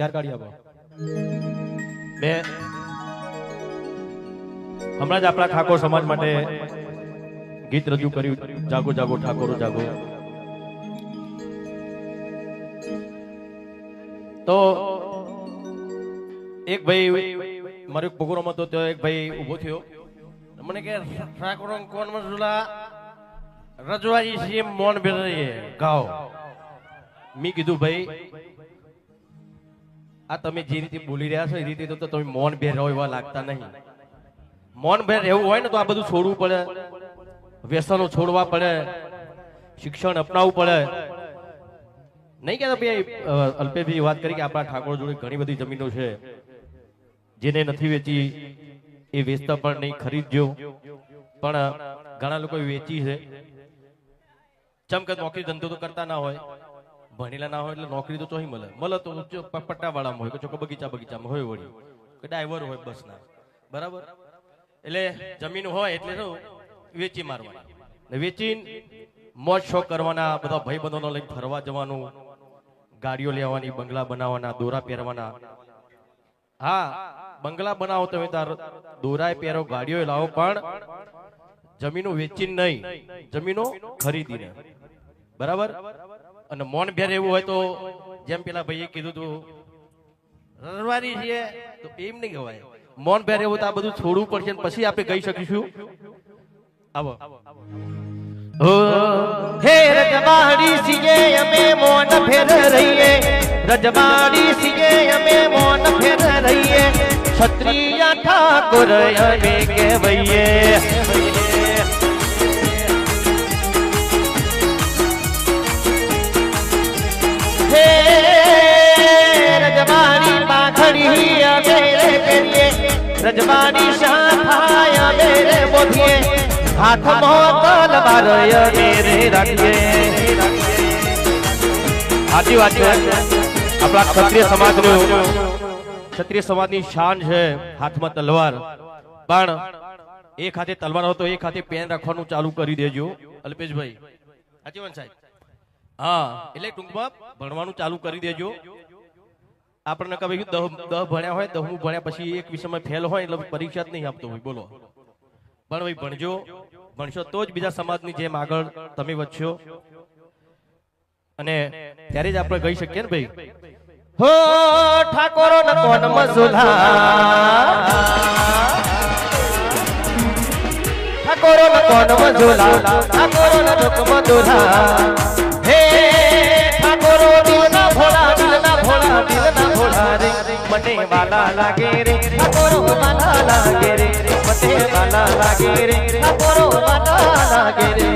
ચાર કાઢી આપો બે હમણાં જ આપણા ઠાકોર સમાજ માટે ગીત રજૂ કર્યું. જાગો જાગો, ઠાકોરો, જાગો. તો એક ભાઈ મારો પ્રોગ્રામ હતો તો એક ભાઈ ઊભો થયો. મને કે, ઠાકોર, કોણ મજુલા રજવાજી સીએમ મોન ભેર ગાઓ મેં કીધું, ભાઈ આ તમે જે રીતે બોલી રહ્યા છો, એ રીતે તો તમે મૌન ભેર રહો એવા લાગતા નહીં. મૌન ભેર રહેવું હોય ને તો આ બધું છોડવું પડે. વ્યસનો છોડવા પડે. શિક્ષણ અપનાવવું પડે. નહીં કહેતા ભાઈ અલ્પેશભાઈ વાત કરી કે આપણા ઠાકોર જોડે ઘણી બધી જમીનો છે. જેને નથી વેચી, એ વેચતા પણ નહીં ખરીદજો પણ ઘણા લોકો વેચી છે. ચમ કે નોકરી ધંધો તો કરતા ના હોય. ભણેલા ના હોય એટલે નોકરી તો ચોહી મળે. મળે તો પટ્ટા વાળામાં હોય કે ચોખ્ખો બગીચા બગીચામાં હોય વળી. કે ડ્રાઈવર હોય બસ ના બરાબર? એટલે જમીન હોય એટલે શું વેચી મારવાની. ને વેચીને મોજ શોખ કરવાના બધા ભાઈ બંધોનો લઈને ફરવા જવાનું, ગાડીઓ લેવાની, બંગલા બનાવવાના, દોરા પહેરવાના. હા, બંગલા બનાવો તમે તાર દોરાય પહેરો ગાડીઓ લાવો, પણ જમીનો વેચી નહીં. જમીનો ખરીદીને. બરાબર? અને મોન ભેર એવું હોય તો જેમ પેલા ભાઈએ કીધું તું રરવારી છે તો એમ નહીં કહેવાય. મોન ભેર એવું તો આ બધું છોડવું પડશે પછી આપણે કહી શકીશું. આવો. હે રજવાડી સીએ અમે મોન ફેર રહીએ. રજવાડી સીએ અમે મોન ફેર રહીએ. ક્ષત્રિય ઠાકોર અમે કહેવઈએ. રજવાડી શાખાય અમે રે બોધીએ હાથમાં તલવાર અમે રે રાખીએ સાચી વાત છે આપણા ક્ષત્રિય સમાજનું ક્ષત્રિય સમાજની શાન છે હાથમાં તલવાર પણ એક હાથે તલવાર હતો એક હાથે પેન રાખવાનું ચાલુ કરી દેજો અલ્પેશભાઈ સાચી વાત સાહેબ હા એટલે ટૂંકમાં ભણવાનું ચાલુ કરી દેજો। આપણને કહે દહ દહ ભણ્યા હોય, દહમું ભણ્યા પછી એક વિષયમાં ફેલ હોય, એટલે પરીક્ષા જ નહીં આપતો હોય. બોલો. પણ ભાઈ, ભણજો. ભણશો તો જ બીજા સમાજની જેમ આગળ તમે વધશો. અને ત્યારે જ આપણે કહી શકીએ ને ભાઈ? હો, ઠાકોરો નકોન મસુલા. ઠાકોરો નકોન મસુલા. ઠાકોરો નકોન ઢોક હે મને વાલા લાગે રે. ઠાકોરો વાલા લાગે રે. મને વાલા લાગે રે. ઠાકોરો વાલા લાગે રે.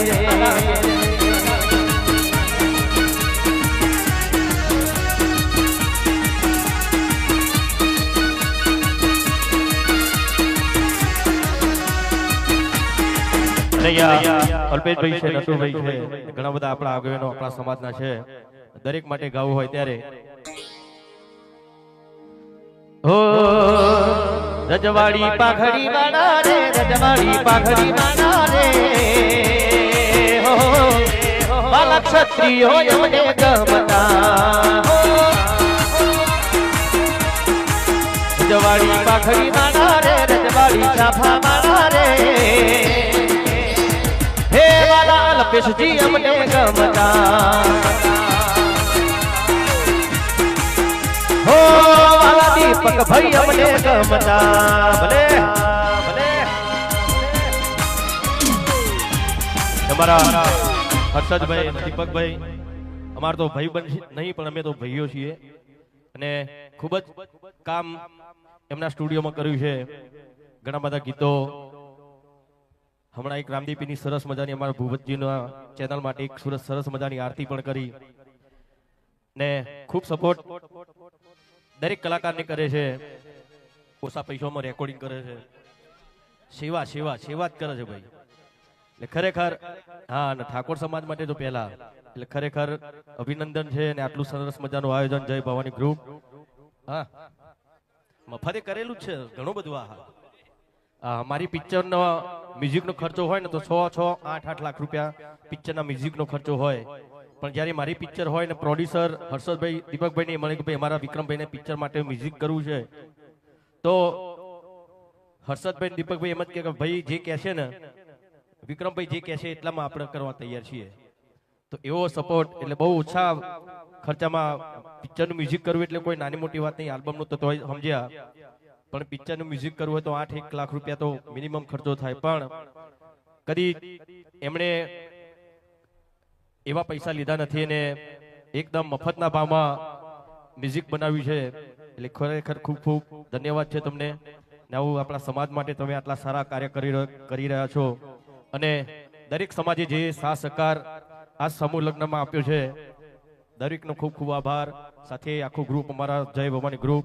અલ્પેશભાઈ છે નટુભાઈ છે ઘણા બધા આપણા આગેવાનો આપણા સમાજના છે. દરેક માટે ગાવું હોય ત્યારે હો, રજવાડી પાઘડી વાળા રે, રજવાડી પાઘડી વાળા રે. હો બાલા ક્ષત્રિયો એમને ગમતા. રજવાડી પાઘડી વાળા રે, રજવાડી ચાફા વાળા રે. હે વાલા અલ્પેશજી અમને ગમતા. દીપક ભાઈ અમને ગમતા. ભલે ભલે. તમારા હર્ષદભાઈ દીપકભાઈ અમાર તો ભાઈ બન નહીં પણ અમે તો ભાઈઓ છીએ. અને ખૂબ જ કામ એમના સ્ટુડિયોમાં કર્યું છે. ઘણા બધા ગીતો. હમણાં એક રામદીપીની સરસ મજાની અમારા ભૂપતજીના ચેનલ માટે એક સુરત સરસ મજાની આરતી પણ કરી. ને ખૂબ સપોર્ટ દરેક કલાકારને કરે છે. ઓછા પૈસામાં રેકોર્ડિંગ કરે છે. સેવા સેવા સેવા જ કરે છે ભાઈ. એટલે ખરેખર, હા, અને ઠાકોર સમાજ માટે તો પહેલા. એટલે ખરેખર અભિનંદન છે ને આટલું સરસ મજાનું આયોજન જય ભવાની ગ્રુપ હા. મફતે કરેલું જ છે, ઘણું બધું આ હા. આ મારી પિક્ચરનો મ્યુઝિકનો ખર્ચો હોય ને તો છ છ આઠ આઠ લાખ રૂપિયા પિક્ચરના મ્યુઝિકનો ખર્ચો હોય. પણ જ્યારે મારી પિક્ચર હોય ને પ્રોડ્યુસર હર્ષદભાઈ દીપકભાઈ ને મળે કે ભાઈ અમારા વિક્રમભાઈને પિક્ચર માટે મ્યુઝિક કરવું છે, તો હર્ષદભાઈ દીપકભાઈ એમ જ કે ભાઈ જે કહેશે ને, વિક્રમભાઈ જે કહેશે એટલામાં આપણે કરવા તૈયાર છીએ. તો એવો સપોર્ટ એટલે બહુ ઓછા ખર્ચામાં પિક્ચરનું મ્યુઝિક કરવું એટલે કોઈ નાની મોટી વાત નહીં, આલ્બમનું તો તોય સમજ્યા. પણ પિક્ચરનું મ્યુઝિક કરવું હોય તો આઠ એક લાખ રૂપિયા તો મિનિમમ ખર્ચો થાય. પણ કદી એમણે એવા પૈસા લીધા નથી અને એકદમ મફતના ભાવમાં મ્યુઝિક બનાવ્યું છે. એટલે ખરેખર ખૂબ ખૂબ ધન્યવાદ છે તમને. ને આવું આપણા સમાજ માટે તમે આટલા સારા કાર્ય કરી રહ્યા છો. અને દરેક સમાજે જે સાથ સહકાર આ સમૂહ લગ્નમાં આપ્યો છે, દરેકનો ખૂબ ખૂબ આભાર. સાથે આખું ગ્રુપ અમારા જય ભવાની ગ્રુપ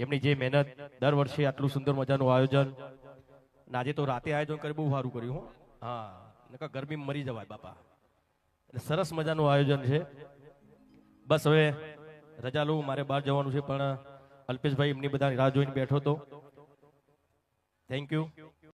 એમની જે મહેનત દર વર્ષે આટલું સુંદર મજાનું આયોજન. આજે તો રાતે આયોજન કરી બહુ સારું કર્યું હો. નકા ગરમી મરી જવાય બાપા. સરસ મજાનું આયોજન છે. બસ હવે રજા લઉં, મારે બહાર જવાનું છે, પણ અલ્પેશભાઈ એમની બધા રાહ જોઈને બેઠો હતો. Thank you